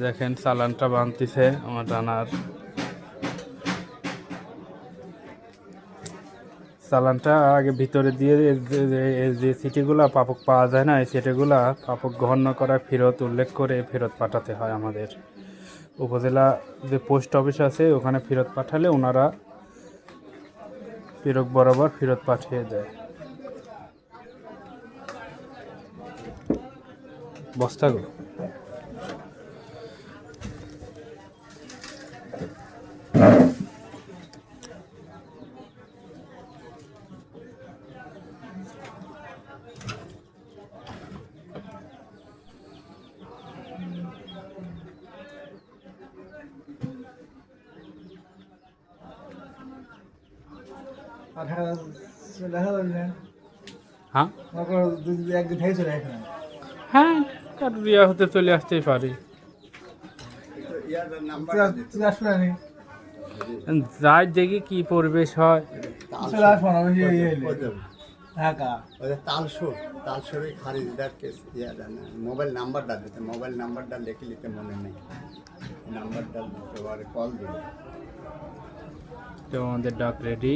দেখেন চালানটা বানতিছে আমার রানার চালানটা আগে ভিতরে দিয়ে যে সিটিগুলো পাপক পাওয়া যায় না, এই সিটিগুলা পাপক গহন্য করা ফেরত উল্লেখ করে ফেরত পাঠাতে হয় আমাদের। উপজেলা যে পোস্ট অফিস আছে, ওখানে ফেরত পাঠালে ওনারা ফেরত বরাবর ফেরত পাঠিয়ে দেয়। বস্তাগুলো। হ্যাঁ হ্যাঁ কারও রিয়া হতে চলে আসতেই পারি। যাই দেখি কি পরিবেশ হয়। ইয়ে। ঢাকা। তালসুর তালসুরে খারিজদার কেস ইয়াদা মোবাইল নাম্বারটা দিতে মোবাইল নাম্বারটা লিখে নিতে মনে নেই। নাম্বারটা দিতে পারে কল দিতে। তো আমাদের ডাক রেডি